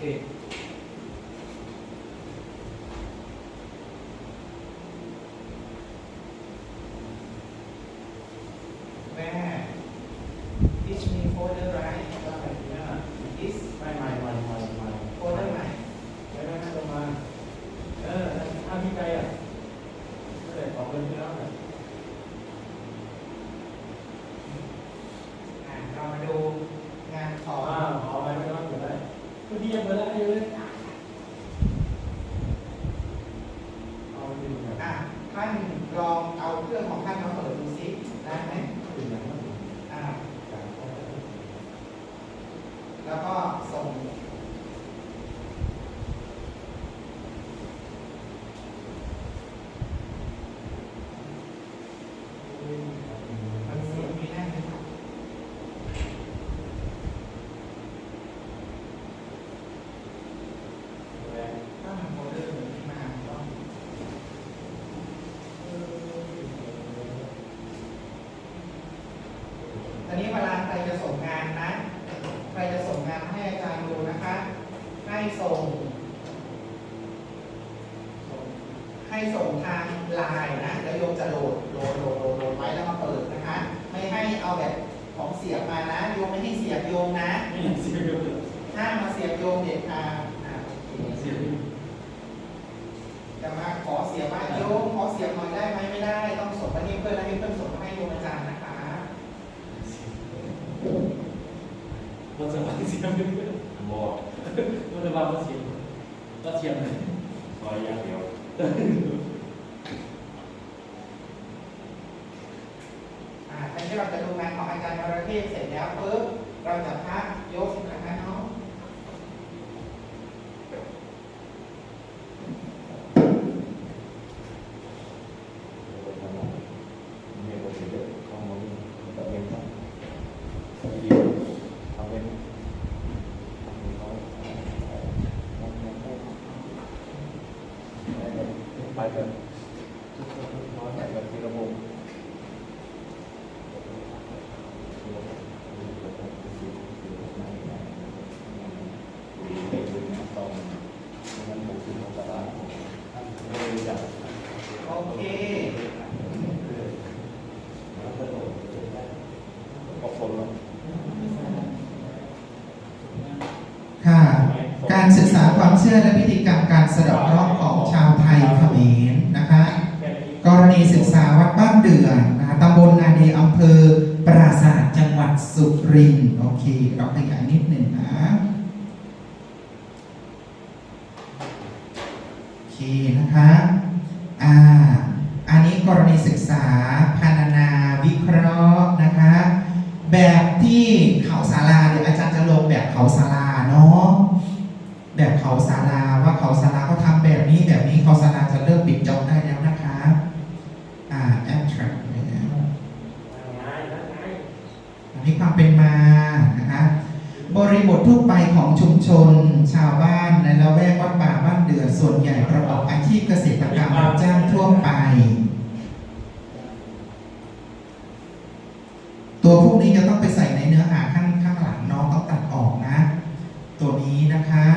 对。 ไลน์นะแล้วโยมจะโหลดโหลดโหลดโหลดโหลดไว้แล้วมาเปิดนะคะ ไม่ให้เอาแบบของเสียบมานะโยมไม่ให้เสียบโยมนะไม่เห็นเสียงเลยห้ามมาเสียบโยมเด็ดขาดอ่าโอเคเสียงจะมาขอเสียบว่าโยมขอเสียบหน่อยได้ไหมไม่ได้ ต้องส่งไปให้เพื่อนแล้วให้เพื่อนส่งมาให้โยมอาจารย์นะคะมันจะมาเสียงเลยบอกมันจะมาเสียงก็เสียงเลยซออย่างเดียว อ่าทีนี้เราจะดูงานข อาจารย์วรเทพเสร็จแล้วปุ๊บเราจะพักนะคะเนาะ มีคนเยอะข้อมูลแบบเงินต้องดีทำเป็นไปกันน้อยแบบที่ระบบต้องมันบุกขึ้นมาตลาดไม่ได้จับ โอเค ขอบคุณแล้ว ค่ะ การศึกษาความเชื่อและพิธีกรรมการสะเดาะเคราะห์ของชาวไทยเขมรนะคะ กรณีศึกษาวัดบ้านเดือนนะคะตำบลนาดีอำเภอปราสาทจังหวัดสุรินทร์โอเคเราขยายนิดหนึ่งนะโอเคนะคะอ่าอันนี้กรณีศึกษาพรรณนาวิเคราะห์นะคะ แบบที่เขาศาลาเดี๋ยวอาจารย์จะลงแบบเขาศาลาเนาะ เขาศาลาว่าเขาศาลาเขาทำแบบนี้แบบนี้เขาศาลาจะเริ่มปิดจอบได้แล้วนะคะอ่าแอปทรัคไปแล้วง่ายง่ายอันนี้ความเป็นมานะคะบริบททั่วไปของชุมชน ชาวบ้านในละแวกวัดป่าบ้านเดือส่วนใหญ่ประกอบอาชีพเกษตรกรรมรับจ้างทั่วไป ตัวพวกนี้จะต้องไปใส่ในเนื้อหาข้างข้างหลังน้องต้องตัดออกนะ ตัวนี้นะคะ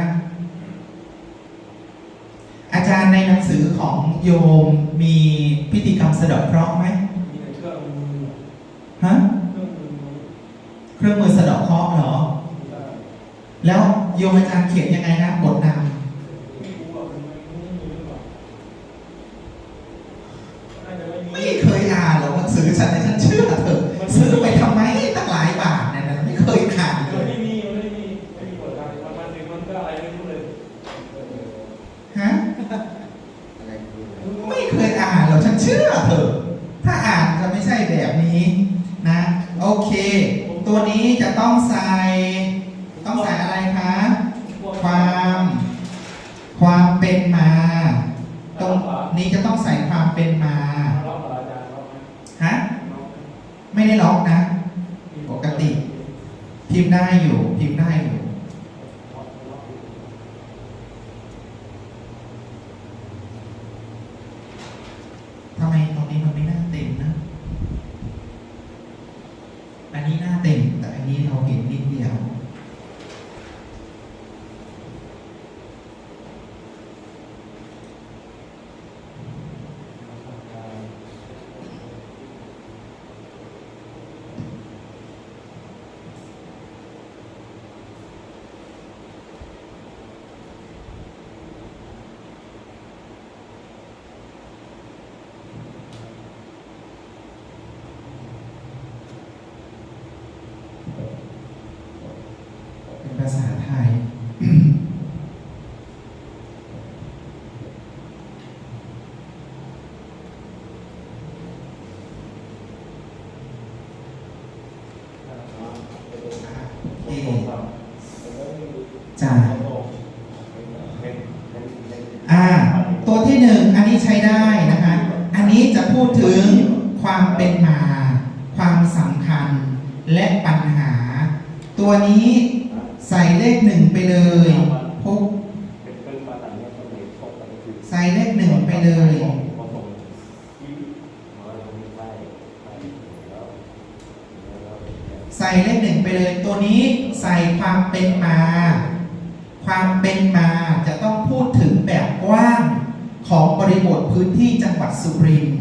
อาจารย์ในหนังสือ ของโยมมีพิธีกรรมสะเดาะเคราะห์ไหมมีแต่เครื่องมือฮะเครื่องมือเครื่องมือสะเดาะเคราะห์เหรอ แล้วโยมอาจารย์เขียนยังไงนะบทนามรู้ว่ามันไม่มีหรือเปล่าน่าจะไม่ำ มี ไม่เคยอ่านหรอกหนังสือฉันแต่ฉันเชื่อเถอะซื้อไปทำไมตั้งหลายบาทเนี่ยนะไม่เคยอ่านเล มัน ย ไม่มีมันไม่มีไม่มีบทการประมาณหนึ่งมันก็อะไรไม่รู้เลย ฮะ อะไรคือ ไม่เคยอ่านหรอกฉันเชื่อเถอะถ้าอ่านจะไม่ใช่แบบนี้นะ โอเค ตัวนี้จะต้องใส่ต้องใส่อะไรคะ ความ ความ เป็นมา ตรงนี้จะต้องใส่ความเป็นมารอบอาจารย์รอบไหมฮะไม่ได้ล็อกนะ ปกติ พิมพ์ได้อยู่ พิมพ์ได้อยู่ทำไมตรงนี้มันไม่น่าเต็มนะ อันนี้หน้าเต็มแต่อันนี้เราเห็นนิดเดียว ใช้ได้นะคะ อันนี้จะพูดถึงความเป็นมา ความสำคัญและปัญหา ตัวนี้ใส่เลขหนึ่งไปเลยพกเป็นเครื่องปาตันเนี่ยต้องมีชอบใส่เลขหนึ่งไปเลยใส่เลขหนึ่งไปเลย ตัวนี้ใส่ความเป็นมา ความเป็นมาจะต้อง ของบริบทพื้นที่จังหวัดสุรินทร์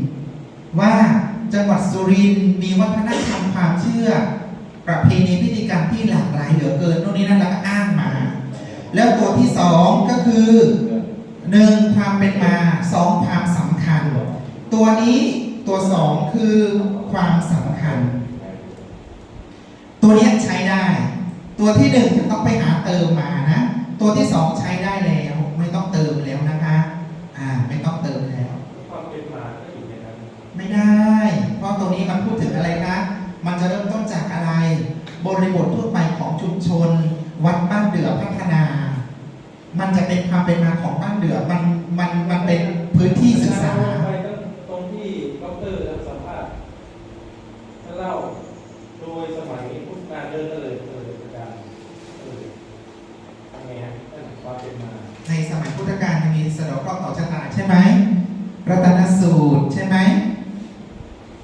ว่าจังหวัดสุรินทร์มีวัฒนธรรมความเชื่อ ประเพณีพิธีกรรมที่หลากหลายเหลือเกินโน่นนี่นั่นแล้วก็อ้างมา แล้วตัวที่สองก็คือหนึ่งความเป็นมาสองความสำคัญ ตัวนี้ตัวสองคือความสำคัญ ตัวนี้ใช้ได้ ตัวที่หนึ่งจะต้องไปหาเติมมานะ ตัวที่สองใช้ได้แล้ว ถึงอะไรคะ มันจะเริ่มต้นจากอะไร บริบททั่วไปของชุมชน วัดบ้านเดือพัฒนา มันจะเป็นความเป็นมาของบ้านเดือมันมันมันเป็นพื้นที่ศึกษาไปตรงที่ดอกเตอร์สัมภาษณ์ท่านเล่าโดยสมัยพุทธกาลเดินเลยเอออาจารย์เออทำไงฮะท่านความเป็นมา ในสมัยพุทธกาลจะมีสะเดอกเคราะห์ต่อชะตาใช่ไหมรัตนสูตรใช่ไหม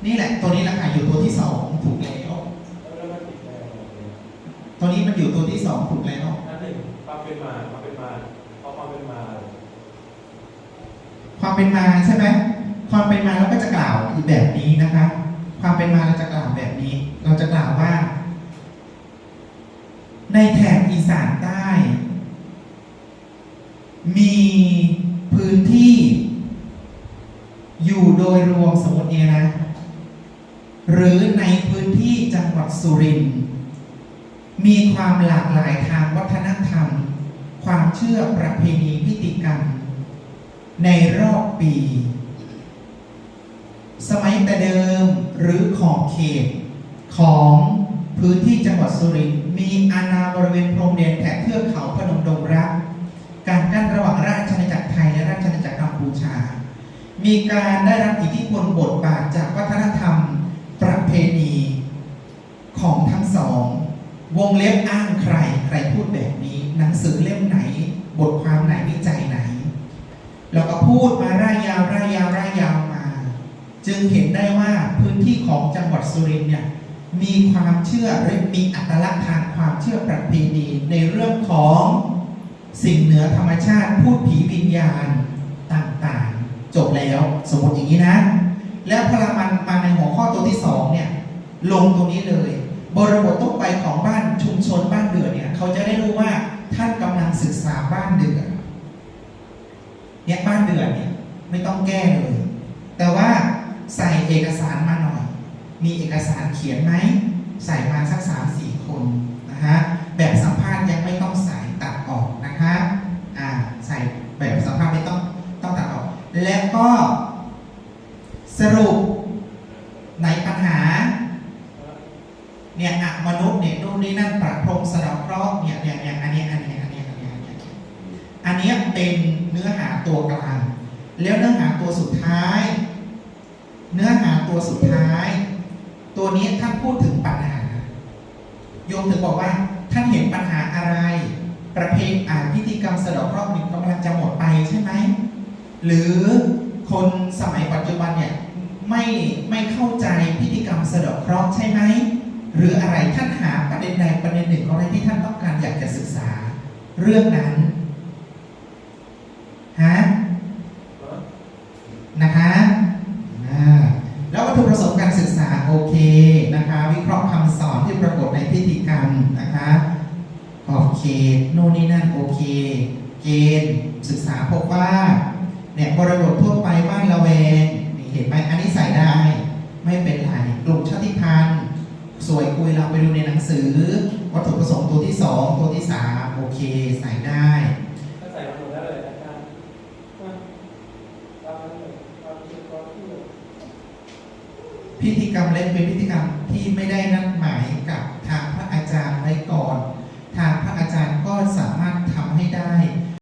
นี่แหละ ตัวนี้แหละค่ะอยู่ตัวที่สองถูกแล้วแล้วมันติดอะไรของมันเนี่ยตัวนี้มันอยู่ตัวที่สองถูกแล้วอันหนึ่งความเป็นมาความเป็นมาเอาความเป็นมา ความเป็นมาใช่ไหมความเป็นมาเราก็จะกล่าวอีกแบบนี้นะคะ ความเป็นมาเราจะกล่าวแบบนี้ เราจะกล่าวว่า ในแถบอีสานใต้ มีพื้นที่ อยู่โดยรวมสมมติเนี่ยนะ หรือในพื้นที่จังห วัดสุรินทร์มีความหลากหลายทางวัฒนธรรม ความเชื่อประเพณีพิธีกรรม ในรอบปี สมัยแต่เดิมหรือขอบเขต ของพื้นที่จังหวัดสุรินทร์มีอาณาบริเวณพรมแดนแถบเทือกเขาพนมดงรัก การกั้นระหว่างราชอาณาจักรไทยและราชอาณาจักรกัมพูชา มีการได้รับอิทธิพลบทบาทจากวัฒนธรรม ประเพณี สอง วงเล็บอ้างใคร ใครพูดแบบนี้ หนังสือเล่มไหน บทความไหนวิจัยไหน แล้วก็พูดมาร่ายยาวร่ายยาวร่ายยาวมา จึงเห็นได้ว่าพื้นที่ของจังหวัดสุรินทร์เนี่ยมีความเชื่อและมีอัตลักษณ์ทางความเชื่อประเพณีในเรื่องของสิ่งเหนือธรรมชาติพูดผีวิญญาณต่างๆ จบแล้วสมมติอย่างนี้นะ แล้วพอเรามันมาในหัวข้อตัวที่สองเนี่ยลงตรงนี้เลย บริบททั่วไปของบ้านชุมชนบ้านเดือเนี่ยเขาจะได้รู้ว่าท่านกำลังศึกษาบ้านเดือเนี่ยบ้านเดือนเนี่ยไม่ต้องแก้เลย แต่ว่าใส่เอกสารมาหน่อย มีเอกสารเขียนไหมใส่มาสักสามสี่คนนะฮะแบบสัมภาษณ์ยังไม่ต้องใส่ตัดออกนะคะอ่าใส่แบบสัมภาษณ์ไม่ต้องต้องตัดออก แล้วก็สรุปในปัญหา เนี่ยอะมนุษย์เนี่ยนู่นนี่นั่นปรับพรมสะดอกเคราะห์เนี่ยเนี่ยเนี่ยอันนี้อันนี้อันนี้อันนี้อันนี้อันนี้เป็นเนื้อหาตัวกลาง แล้วเนื้อหาตัวสุดท้าย เนื้อหาตัวสุดท้าย ตัวนี้ท่านพูดถึงปัญหา โยมถึงบอกว่าท่านเห็นปัญหาอะไร ประเพณีอ่าพิธีกรรมสะดอกเคราะห์มันกำลังจะหมดไปใช่ไหมหรือคนสมัยปัจจุบันเนี่ยไม่ไม่เข้าใจพิธีกรรมสะดอกเคราะห์ใช่ไหม หรืออะไรท่านหาประเด็นใดประเด็นหนึ่งก็ได้ที่ท่านต้องการอยากจะศึกษา เรื่องนั้นฮะนะคะแล้ววัตถุประสงค์การศึกษาโอเคนะคะ วิเคราะห์คำสอนที่ปรากฏในพิธีกรรมนะคะขอบเขตโน่นนี่นั่นโอเค เกณฑ์ศึกษาพบว่าเนี่ยบริบททั่วไปบ้านละแวงนี่เห็นไหมอันนี้ใส่ได้ ไม่เป็นไรกลุ่มชาติพันธุ์ สวยคุยเราไปดูในหนังสือ วัตถุประสงค์ตัวที่สองตัวที่สามโอเคใส่ได้ถ้าใส่มาหมดแล้วเลยอาจารย์อะตามนั้นเลยความคิดความเชื่อพิธีกรรมเล็กเป็นพิธีกรรมที่ไม่ได้นัดหมายกับ